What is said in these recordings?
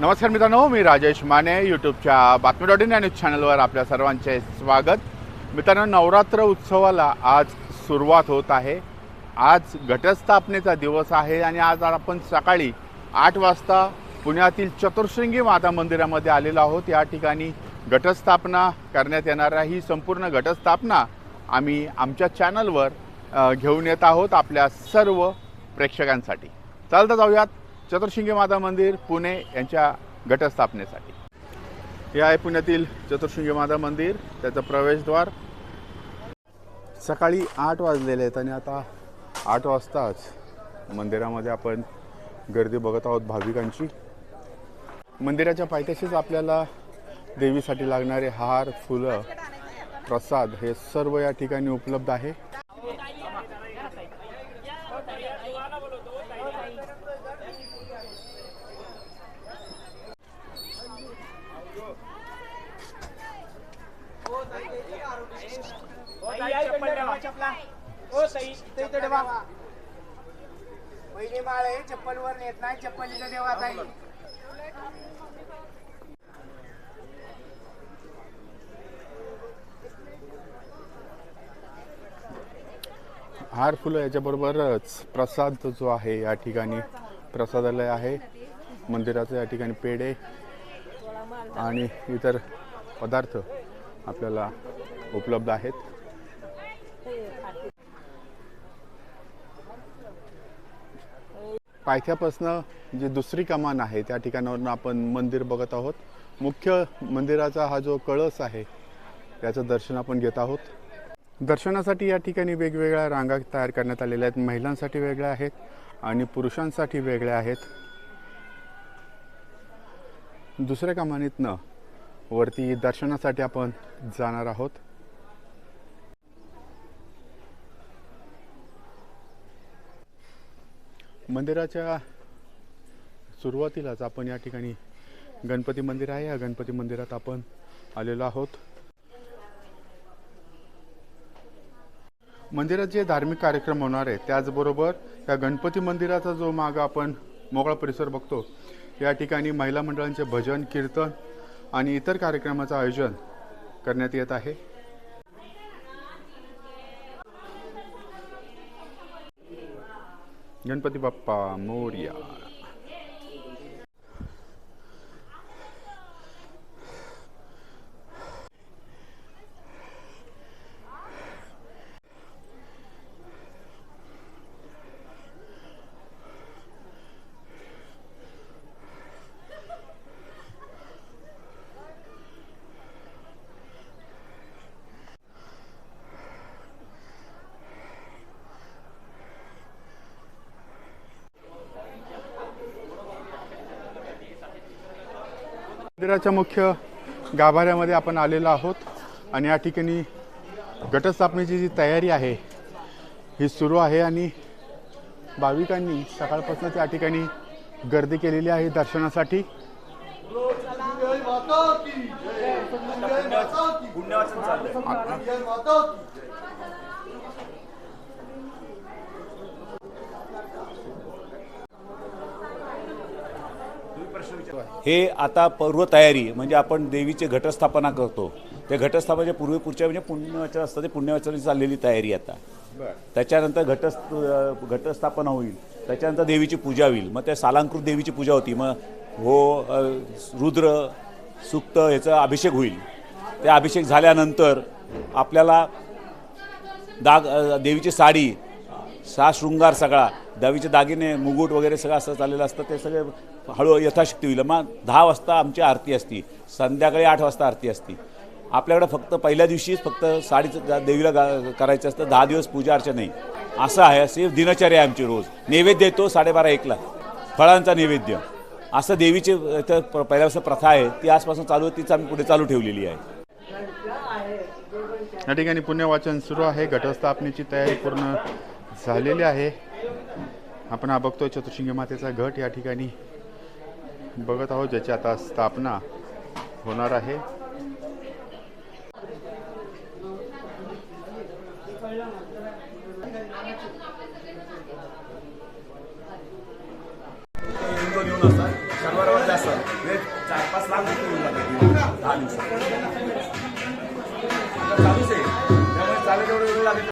नमस्कार मित्रांनो मी राजेश माने यूट्यूबच्या बातमी डॉट इन या न्यूज चॅनलवर आपल्या सर्वांचे स्वागत. मित्रांनो नवरात्र उत्सवाला आज सुरुवात होत आहे. आज घटस्थापनेचा दिवस आहे आणि आज आपण सकाळी आठ वाजता पुण्यातील चतुर्शृंगी माता मंदिरामध्ये आलेलो आहोत. या ठिकाणी घटस्थापना करण्यात येणार आहे. ही संपूर्ण घटस्थापना आम्ही आमच्या चॅनलवर घेऊन येत आहोत आपल्या सर्व प्रेक्षकांसाठी. चालतं जाऊयात. चतुर्शिंगी माता मंदिर पुणे यांच्या घटस्थापनेसाठी. हे आहे पुण्यातील चतुर्शिंगी माता मंदिर त्याचं प्रवेशद्वार. सकाळी आठ वाजलेले आहेत आणि आता आठ वाजताच मंदिरामध्ये आपण गर्दी बघत आहोत भाविकांची. मंदिराच्या पायथ्याशीच आपल्याला देवीसाठी लागणारे हार फुलं प्रसाद हे सर्व या ठिकाणी उपलब्ध आहे. पहिली माळ आहे चप्पल वर नेत नाही चप्पल इथं आहे हार फुलं याच्याबरोबरच प्रसाद जो आहे या ठिकाणी प्रसादालय आहे मंदिराचं या ठिकाणी पेढे आणि इतर पदार्थ आपल्याला उपलब्ध आहेत. पायथ्यापासनं जी दुसरी कमान आहे त्या ठिकाणावरून आपण मंदिर बघत आहोत. मुख्य मंदिराचा हा जो कळस आहे त्याचं दर्शन आपण घेत आहोत. दर्शनासाठी या ठिकाणी वेगवेगळ्या रांगा तयार करण्यात आलेल्या आहेत. महिलांसाठी वेगळ्या आहेत आणि पुरुषांसाठी वेगळ्या आहेत. दुसऱ्या कमानीतनं वरती दर्शनासाठी आपण जाणार आहोत. मंदिराच्या सुरुवातीलाच आपण या ठिकाणी गणपती मंदिर आहे. या गणपती मंदिरात आपण आलेलो आहोत. मंदिरात जे धार्मिक कार्यक्रम होणार आहे त्याचबरोबर या गणपती मंदिराचा जो माग आपण मोकळा परिसर बघतो या ठिकाणी महिला मंडळांचे भजन कीर्तन आणि इतर कार्यक्रमाचं आयोजन करण्यात येत आहे. गणपती बाप्पा मोर्या मंदिराच्या मुख्य गाभाऱ्यामध्ये आपण आलेलो आहोत आणि या ठिकाणी घटस्थापनेची जी तयारी आहे ही सुरू आहे आणि भाविकांनी सकाळपासून त्या ठिकाणी गर्दी केलेली आहे दर्शनासाठी. हे आता पूर्वतयारी म्हणजे आपण देवीची घटस्थापना करतो. त्या घटस्थापनेच्या पूर्वी पुढच्या म्हणजे पुण्यवाचन असतं ते पुण्यवाचनाची चाललेली तयारी आता. त्याच्यानंतर घटस्थ घटस्थापना होईल. त्याच्यानंतर देवीची पूजा होईल. मग त्या सालांकृत देवीची पूजा होती. मग हो रुद्र सुक्त ह्याचा अभिषेक होईल. ते अभिषेक झाल्यानंतर आपल्याला दाग देवीची साडी सा शृंगार सगळा. देवीचे दागिने मुगुट वगैरे सगळं असं चाललेलं असतं ते सगळे हळू यथाशक्ती होईल. मग दहा वाजता आमची आरती असती. संध्याकाळी आठ वाजता आरती असती. आपल्याकडे फक्त पहिल्या दिवशीच फक्त साडीचं देवीला गा करायचं असतं. दहा दिवस पूजा अर्चा नाही असं आहे असे दिनचर्या आहे आमची रोज. नैवेद्य येतो साडेबारा एकला. फळांचा नैवेद्य. असं देवीची तर प- पहिल्यापासून प्रथा आहे. ती आजपासून चालू आहे तीच आम्ही पुढे चालू ठेवलेली आहे. या ठिकाणी पुण्यवाचन सुरू आहे. घटस्थापनेची तयारी पूर्ण झालेली आहे. आपण हा बघतोय चतुर्शिंगी मातेचा घट या ठिकाणी. बघत आहोत ज्याची आता स्थापना होणार आहे. चार पाच लाख दहा दिवसात चालूच आहे. त्यामुळे चालेल एवढं लागेल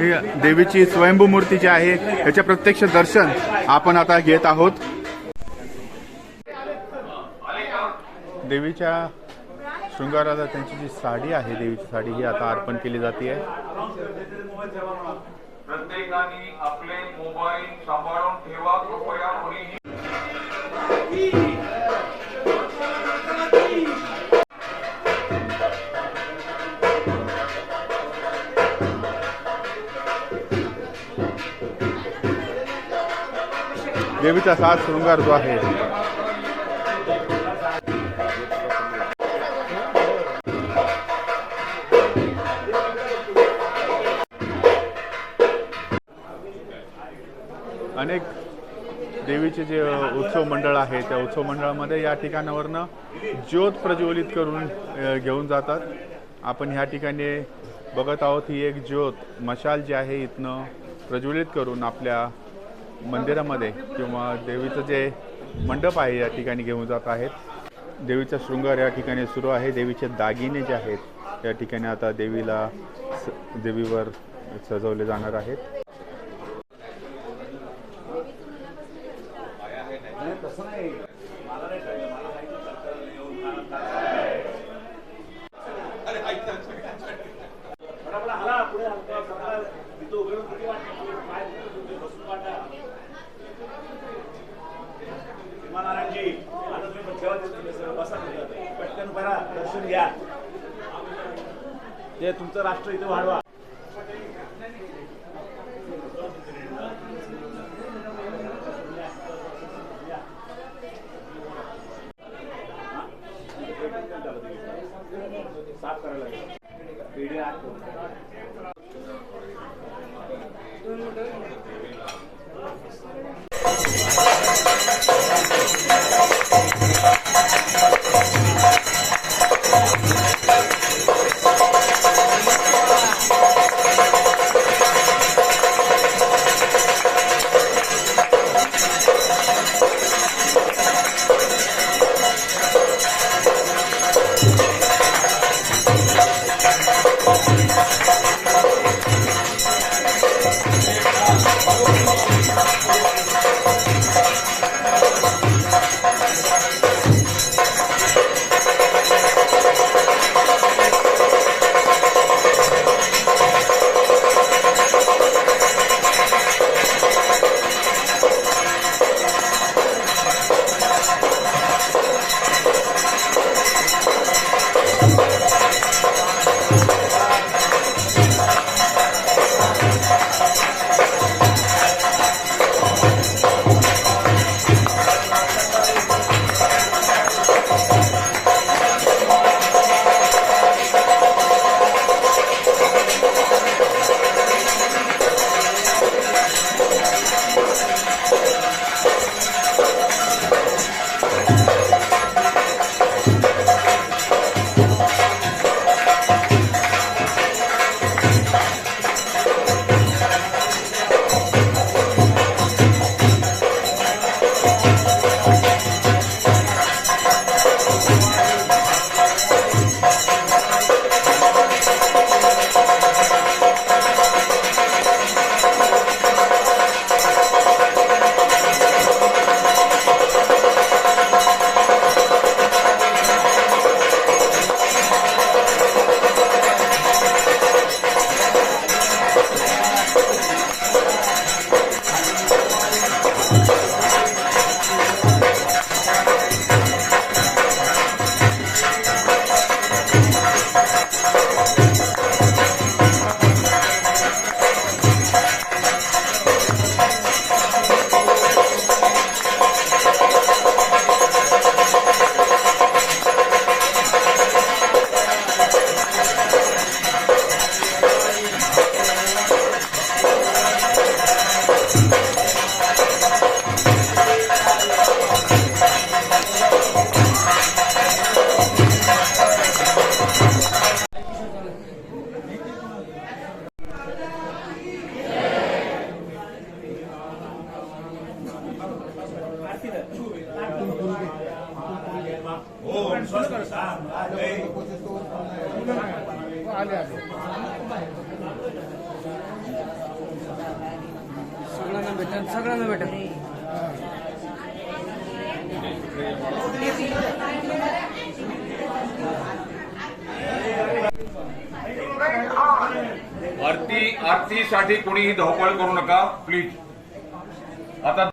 ही देवीची स्वयंभू मूर्ती जी आहे याचे प्रत्यक्ष दर्शन आपण आता घेत आहोत. देवीच्या शृंगाराला त्यांची जी साडी आहे देवीची साडी ही आता अर्पण केली जाते प्रत्येकाने आपले मोबाईल सांभाळून ठेवा कृपया देवीचा साज शृंगार जो आहे. अनेक देवीचे जे उत्सव मंडळ आहे त्या उत्सव मंडळामध्ये या ठिकाणावरनं ज्योत प्रज्वलित करून घेऊन जातात. आपण ह्या ठिकाणी बघत आहोत ही एक ज्योत मशाल जी आहे इथनं प्रज्वलित करून आपल्या मंदिरामध्ये किंवा देवीचं जे मंडप आहे या ठिकाणी घेऊन जात आहेत. देवीचा शृंगार या ठिकाणी सुरू आहे. देवीचे दागिने जे आहेत या ठिकाणी आता देवीला स- देवीवर सजवले जाणार आहेत. म्हणजे तुमचं राष्ट्र इथे वाढवा. साफ करायला आरती कोणीही धावपळ करू नका प्लीज. आता